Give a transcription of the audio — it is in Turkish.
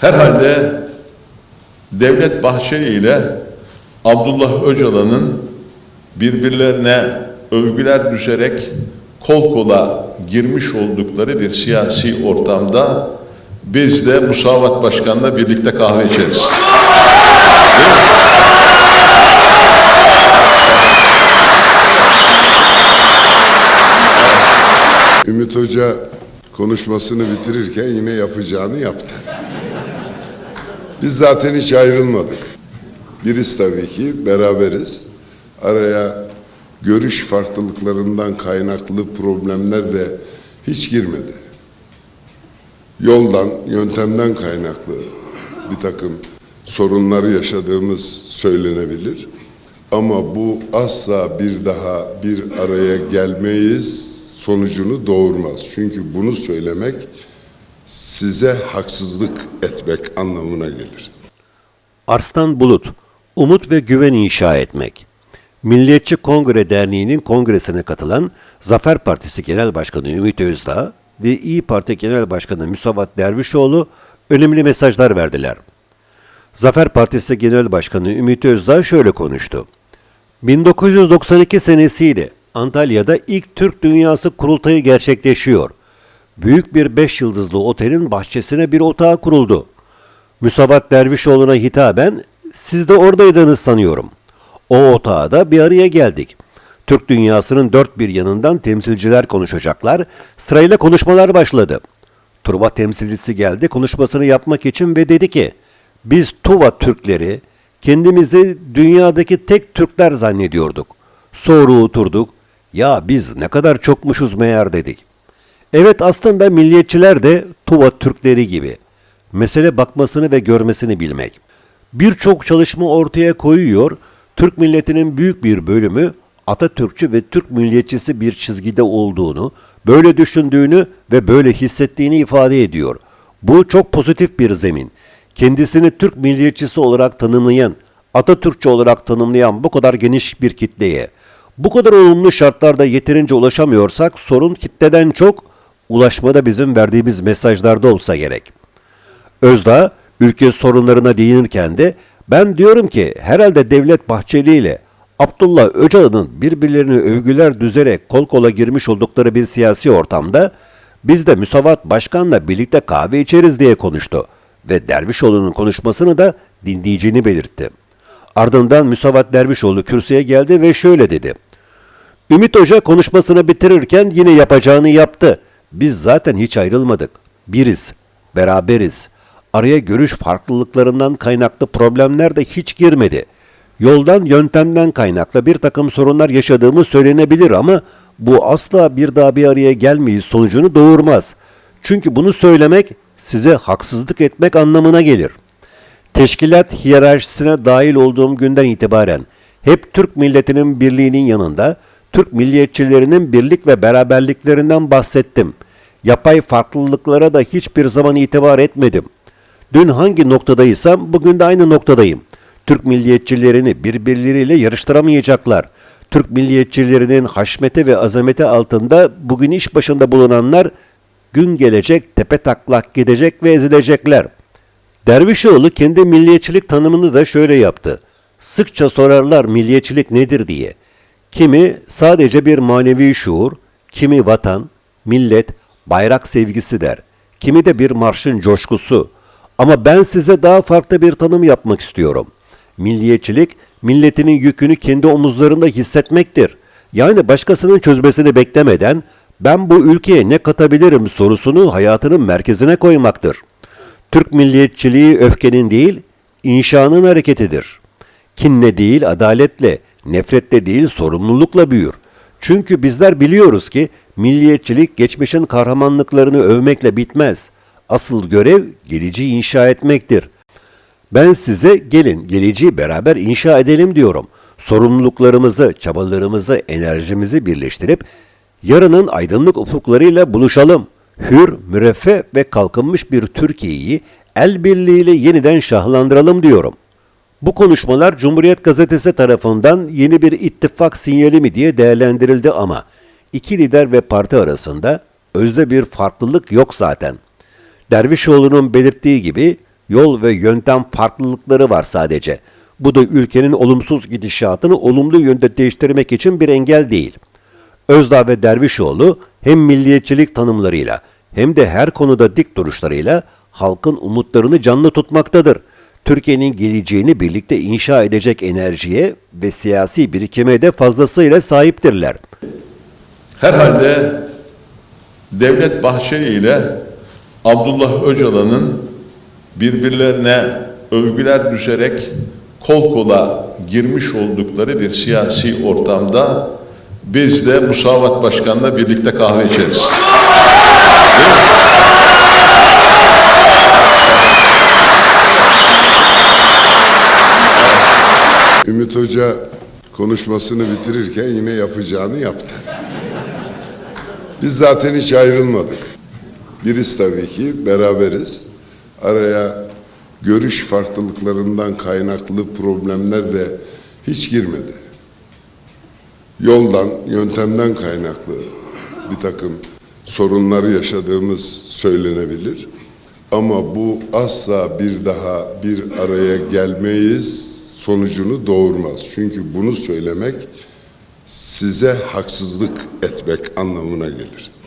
Herhalde Devlet Bahçeli ile Abdullah Öcalan'ın birbirlerine övgüler düşerek kol kola girmiş oldukları bir siyasi ortamda biz de Musavat Başkan'la birlikte kahve içeriz. Ümit Hoca konuşmasını bitirirken yine yapacağını yaptı. Biz zaten hiç ayrılmadık. Biriz tabii ki, beraberiz. Araya görüş farklılıklarından kaynaklı problemler de hiç girmedi. Yoldan, yöntemden kaynaklı bir takım sorunları yaşadığımız söylenebilir. Ama bu asla bir daha bir araya gelmeyiz sonucunu doğurmaz. Çünkü bunu söylemek size haksızlık etmek anlamına gelir. Arslan Bulut, umut ve güven inşa etmek. Milliyetçi Kongre Derneği'nin kongresine katılan Zafer Partisi Genel Başkanı Ümit Özdağ ve İyi Parti Genel Başkanı Müsavat Dervişoğlu önemli mesajlar verdiler. Zafer Partisi Genel Başkanı Ümit Özdağ şöyle konuştu. 1992 senesiyle Antalya'da ilk Türk Dünyası kurultayı gerçekleşiyor. Büyük bir beş yıldızlı otelin bahçesine bir otağı kuruldu. Müsavat Dervişoğlu'na hitaben siz de oradaydınız sanıyorum. O otağa da bir araya geldik. Türk dünyasının dört bir yanından temsilciler konuşacaklar. Sırayla konuşmalar başladı. Truva temsilcisi geldi konuşmasını yapmak için ve dedi ki biz Tuva Türkleri kendimizi dünyadaki tek Türkler zannediyorduk. Sonra oturduk. Ya biz ne kadar çokmuşuz meğer dedik. Evet aslında milliyetçiler de Tuva Türkleri gibi. Mesele bakmasını ve görmesini bilmek. Birçok çalışma ortaya koyuyor, Türk milletinin büyük bir bölümü Atatürkçü ve Türk milliyetçisi bir çizgide olduğunu, böyle düşündüğünü ve böyle hissettiğini ifade ediyor. Bu çok pozitif bir zemin. Kendisini Türk milliyetçisi olarak tanımlayan, Atatürkçü olarak tanımlayan bu kadar geniş bir kitleye, bu kadar olumlu şartlarda yeterince ulaşamıyorsak sorun kitleden çok ulaşmada bizim verdiğimiz mesajlarda olsa gerek. Özdağ ülke sorunlarına değinirken de ben diyorum ki herhalde Devlet Bahçeli ile Abdullah Öcalan'ın birbirlerine övgüler düzerek kol kola girmiş oldukları bir siyasi ortamda biz de Müsavat Başkan'la birlikte kahve içeriz diye konuştu ve Dervişoğlu'nun konuşmasını da dinleyeceğini belirtti. Ardından Müsavat Dervişoğlu kürsüye geldi ve şöyle dedi. Ümit Hoca konuşmasını bitirirken yine yapacağını yaptı. Biz zaten hiç ayrılmadık. Biriz, beraberiz. Araya görüş farklılıklarından kaynaklı problemler de hiç girmedi. Yoldan yöntemden kaynaklı bir takım sorunlar yaşadığımız söylenebilir ama bu asla bir daha bir araya gelmeyiz sonucunu doğurmaz. Çünkü bunu söylemek size haksızlık etmek anlamına gelir. Teşkilat hiyerarşisine dahil olduğum günden itibaren hep Türk milletinin birliğinin yanında Türk milliyetçilerinin birlik ve beraberliklerinden bahsettim. Yapay farklılıklara da hiçbir zaman itibar etmedim. Dün hangi noktadaysam bugün de aynı noktadayım. Türk milliyetçilerini birbirleriyle yarıştıramayacaklar. Türk milliyetçilerinin haşmeti ve azameti altında bugün iş başında bulunanlar gün gelecek tepe taklak gidecek ve ezilecekler. Dervişoğlu kendi milliyetçilik tanımını da şöyle yaptı. Sıkça sorarlar milliyetçilik nedir diye. Kimi sadece bir manevi şuur, kimi vatan, millet, bayrak sevgisi der. Kimi de bir marşın coşkusu. Ama ben size daha farklı bir tanım yapmak istiyorum. Milliyetçilik, milletinin yükünü kendi omuzlarında hissetmektir. Yani başkasının çözmesini beklemeden ben bu ülkeye ne katabilirim sorusunu hayatının merkezine koymaktır. Türk milliyetçiliği öfkenin değil, inşanın hareketidir. Kinle değil, adaletle, nefretle değil, sorumlulukla büyür. Çünkü bizler biliyoruz ki milliyetçilik geçmişin kahramanlıklarını övmekle bitmez. Asıl görev geleceği inşa etmektir. Ben size gelin geleceği beraber inşa edelim diyorum. Sorumluluklarımızı, çabalarımızı, enerjimizi birleştirip yarının aydınlık ufuklarıyla buluşalım. Hür, müreffeh ve kalkınmış bir Türkiye'yi el birliğiyle yeniden şahlandıralım diyorum. Bu konuşmalar Cumhuriyet Gazetesi tarafından yeni bir ittifak sinyali mi diye değerlendirildi ama iki lider ve parti arasında özde bir farklılık yok zaten. Dervişoğlu'nun belirttiği gibi Yol ve yöntem farklılıkları var sadece. Bu da ülkenin olumsuz gidişatını olumlu yönde değiştirmek için bir engel değil. Özdağ ve Dervişoğlu hem milliyetçilik tanımlarıyla hem de her konuda dik duruşlarıyla halkın umutlarını canlı tutmaktadır. Türkiye'nin geleceğini birlikte inşa edecek enerjiye ve siyasi birikime de fazlasıyla sahiptirler. Herhalde Devlet Bahçeli ile Abdullah Öcalan'ın birbirlerine övgüler düşerek kol kola girmiş oldukları bir siyasi ortamda biz de Musavat Başkan'la birlikte kahve içeriz. Ümit Hoca konuşmasını bitirirken yine yapacağını yaptı. Biz zaten hiç ayrılmadık. Biriz tabii ki, beraberiz. Araya görüş farklılıklarından kaynaklı problemler de hiç girmedi. Yoldan, yöntemden kaynaklı bir takım sorunları yaşadığımız söylenebilir. Ama bu asla bir daha bir araya gelmeyiz sonucunu doğurmaz. Çünkü bunu söylemek size haksızlık etmek anlamına gelir.